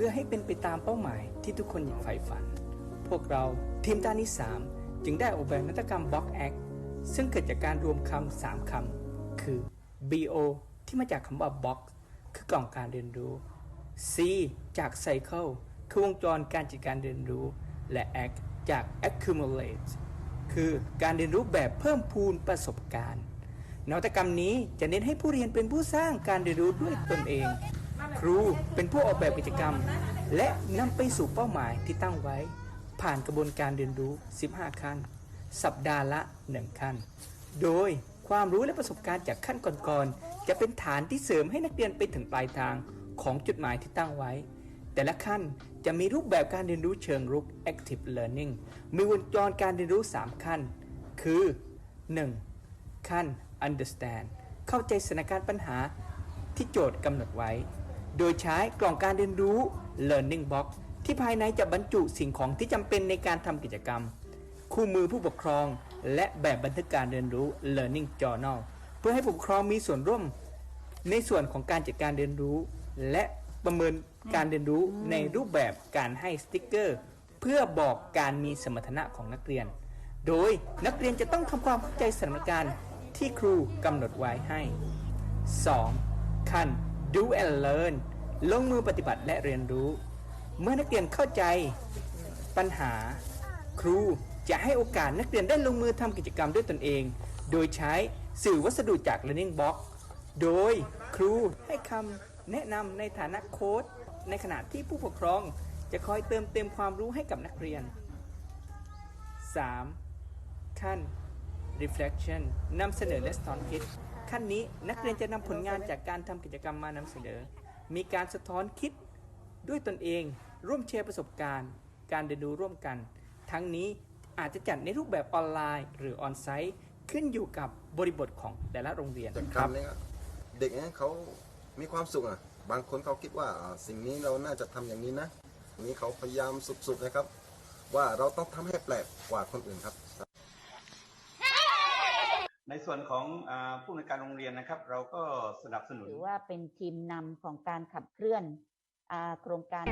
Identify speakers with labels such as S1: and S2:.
S1: พื่อให้เป็นไปตามเป้าหมายที่ทุกคนอยากใฝ่ฝัน พวกเราทีมด้านที่ 3 จึงได้ออกแบบนวัตกรรม Box Act ซึ่งเกิดจากการรวมคำสามคำคือ BO ที่มาจากคำว่า Box คือกล่องการเรียนรู้ C จาก Cycle คือวงจรการจัดการเรียนรู้ และ Act จาก Accumulate คือการเรียนรู้แบบเพิ่มพูนประสบการณ์ นวัตกรรมนี้จะเน้นให้ผู้เรียนเป็นผู้สร้างการเรียนรู้ด้วยตนเอง ครูเป็นผู้ออกแบบกิจกรรม และนำไปสู่เป้าหมายที่ตั้งไว้ ผ่านกระบวนการเรียนรู้ 15 ขั้น สัปดาห์ละ 1 ขั้น โดยความรู้และประสบการณ์จากขั้นก่อนๆ จะเป็นฐานที่เสริมให้นักเรียนไปถึงปลายทางของจุดหมายที่ตั้งไว้ แต่ละขั้นจะมีรูปแบบการเรียนรู้เชิงรุก active learning มีวงจรการเรียนรู้ 3 ขั้น คือ 1. ขั้น understand เข้าใจสถานการณ์ปัญหาที่โจทย์กำหนดไว้ โดยใช้กล่องการเรียนรู้ learning box ที่ภายในจะบรรจุสิ่งของที่จำเป็นในการทำกิจกรรม คู่มือผู้ปกครอง และแบบบันทึกการเรียนรู้ learning journal เพื่อให้ผู้ปกครองมีส่วนร่วม ในส่วนของการจัดการเรียนรู้ และประเมินการเรียนรู้ในรูปแบบการให้สติกเกอร์ เพื่อบอกการมีสมรรถนะของนักเรียน โดยนักเรียนจะต้องทำความเข้าใจสถานการณ์ที่ครูกำหนดไว้ให้ 2. ขั้น do and learn ลงมือปฏิบัติและเรียนรู้ เมื่อนักเรียนเข้าใจปัญหา ครูจะให้โอกาสนักเรียนได้ลงมือทำกิจกรรมด้วยตนเอง โดยใช้สื่อวัสดุจาก Learning Box โดยครูให้คำแนะนำในฐานะโค้ดในขณะที่ผู้ปกครองจะคอยเติมเต็มความรู้ให้กับนักเรียน 3. ขั้น reflection นำเสนอและสะท้อนคิด ขั้นนี้นักเรียนจะนำผลงานจากการทำกิจกรรมมานำเสนอ มีการสะท้อนคิดด้วยตนเอง ร่วมแชร์ประสบการณ์ การเรียนรู้ร่วมกัน ทั้งนี้อาจจะจัดในรูปแบบออนไลน์ หรือออนไซต์ขึ้นอยู่กับบริบทของแต่ละโรงเรียน
S2: จาก
S1: ครับ
S2: คำนี้ก็เด็กเนี่ยเขามีความสุขอะ บางคนเขาคิดว่าอ่าสิ่งนี้เราน่าจะทำอย่างนี้นะอย่างนี้เขาพยายามสุดๆนะครับ ว่าเราต้องทำให้แปลกกว่าคนอื่นครับ
S3: ในส่วนของอผู้ในการโรงเรียนนะครับ เราก็สนับสนุน
S4: ถือว่าเป็นทีมนำของการขับเคลื่อนอโครงการ